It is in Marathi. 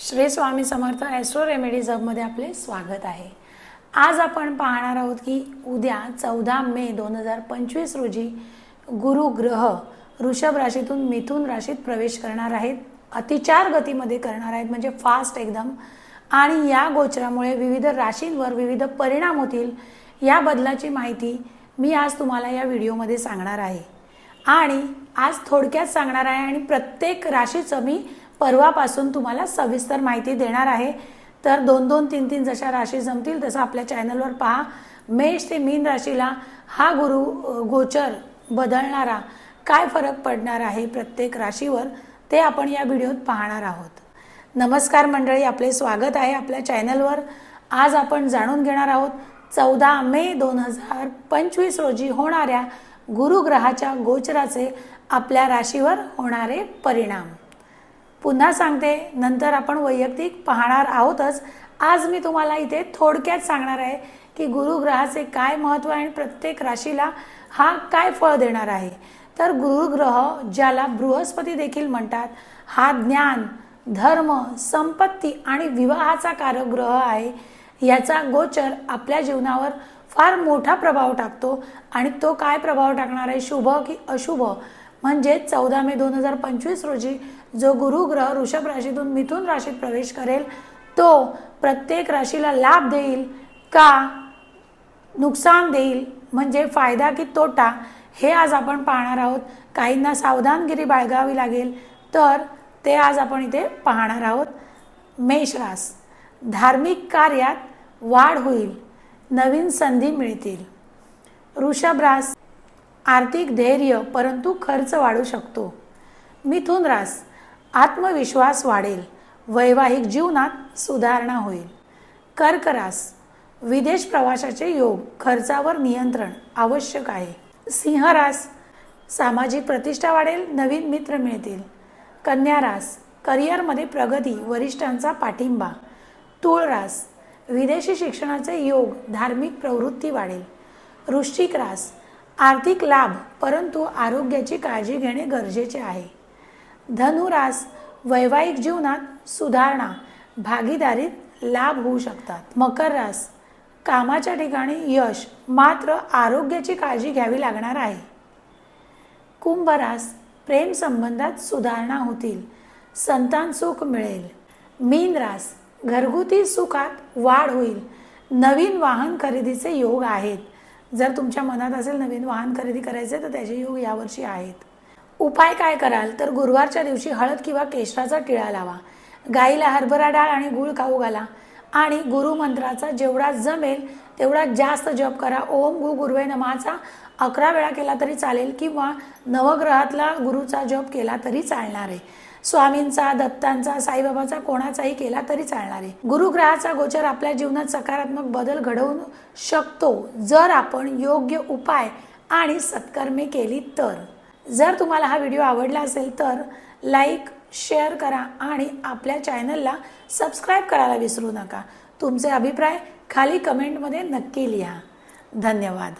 श्री स्वामी समर्थ ॲस्ट्रो रेमेडीज हबमध्ये आपले स्वागत आहे. आज आपण पाहणार आहोत की उद्या चौदा मे दोन हजार पंचवीस रोजी गुरु ग्रह वृषभ राशीतून मिथुन राशीत प्रवेश करणार आहेत. अतिचार गतीमध्ये करणार आहेत म्हणजे फास्ट एकदम. आणि या गोचरामुळे विविध राशींवर विविध परिणाम होतील या बदलाची माहिती मी आज तुम्हाला या व्हिडिओमध्ये सांगणार आहे. आणि आज थोडक्यात सांगणार आहे आणि प्रत्येक राशीचं मी परवापासून तुम्हाला सविस्तर माहिती देणार आहे. तर दोन दोन तीन तीन जशा राशी जमतील तसं आपल्या चॅनलवर पहा. मेष ते मीन राशीला हा गुरु गोचर बदलणारा काय फरक पडणार आहे प्रत्येक राशीवर ते आपण या व्हिडिओत पाहणार आहोत. नमस्कार मंडळी आपले स्वागत आहे आपल्या चॅनलवर. आज आपण जाणून घेणार आहोत चौदा मे दोन हजार पंचवीस रोजी होणाऱ्या गुरुग्रहाच्या गोचराचे आपल्या राशीवर होणारे परिणाम. पुन्हा सांगते नंतर आपण वैयक्तिक पाहणार आहोतच. आज मी तुम्हाला इथे थोडक्यात सांगणार आहे की गुरुग्रहाचे काय महत्त्व आहे आणि प्रत्येक राशीला हा काय फळ देणार आहे. तर गुरुग्रह ज्याला बृहस्पती देखील म्हणतात हा ज्ञान धर्म संपत्ती आणि विवाहाचा कारक ग्रह आहे. याचा गोचर आपल्या जीवनावर फार मोठा प्रभाव टाकतो आणि तो काय प्रभाव टाकणार आहे? शुभ की अशुभ? म्हणजे चौदा मे दोन हजार पंचवीस रोजी जो गुरुग्रह ऋषभ वृषभ राशीतून मिथुन राशीत प्रवेश करेल तो प्रत्येक राशीला लाभ देईल का नुकसान देईल म्हणजे फायदा की तोटा हे आज आपण पाहणार आहोत. काहींना सावधानगिरी बाळगावी लागेल तर ते आज आपण इथे पाहणार आहोत. मेषरास धार्मिक कार्यात वाढ होईल नवीन संधी मिळतील. वृषभ रास आर्थिक धैर्य परंतु खर्च वाढू शकतो. मिथुन रास आत्मविश्वास वाढेल. वैवाहिक जीवनात सुधारणा होईल. कर्क रास विदेश प्रवासाचे योग खर्चावर नियंत्रण आवश्यक आहे. सिंह रास. सामाजिक प्रतिष्ठा वाढेल नवीन मित्र मिळतील. कन्या रास. करिअरमध्ये प्रगती वरिष्ठांचा पाठिंबा. तुळरास विदेशी शिक्षणाचे योग धार्मिक प्रवृत्ती वाढेल. वृश्चिक रास. आर्थिक लाभ परंतु आरोग्याची काळजी घेणे गरजेचे आहे. धनुरास वैवाहिक जीवनात सुधारणा भागीदारीत लाभ होऊ शकतात. मकर रास कामाच्या ठिकाणी यश मात्र आरोग्याची काळजी घ्यावी लागणार आहे. कुंभरास प्रेमसंबंधात प्रेम संबंधात सुधारणा होतील संतान सुख मिळेल. मीन रास घरगुती सुखात वाढ होईल. नवीन वाहन खरेदीचे योग आहेत. जर तुमच्या मनात असेल नवीन वाहन खरेदी करायचे तर त्याचे योग यावर्षी आहेत. उपाय काय कराल? तर गुरुवारच्या दिवशी हळद किंवा केशराचा टिळा लावा. गाईला हरभरा डाळ आणि गूळ खाऊ घाला. आणि गुरुमंत्राचा जेवढा जमेल तेवढा जास्त जप करा. ओम गु गुरुवे नमाचा अकरा वेळा केला तरी चालेल किंवा नवग्रहातला गुरुचा जप केला तरी चालणार आहे. स्वामींचा दत्तांचा साईबाबाचा कोणाचाही केला तरी चालणार आहे. गुरुग्रहाचा गोचर आपल्या जीवनात सकारात्मक बदल घडवून शकतो. जर आपण योग्य उपाय आणि सत्कर्मे केली तर. जर तुम्हाला हा व्हिडिओ आवडला असेल तर लाईक शेअर करा आणि आपल्या चॅनलला सबस्क्राईब करायला विसरू नका. तुमचे अभिप्राय खाली कमेंटमध्ये नक्की लिहा. धन्यवाद.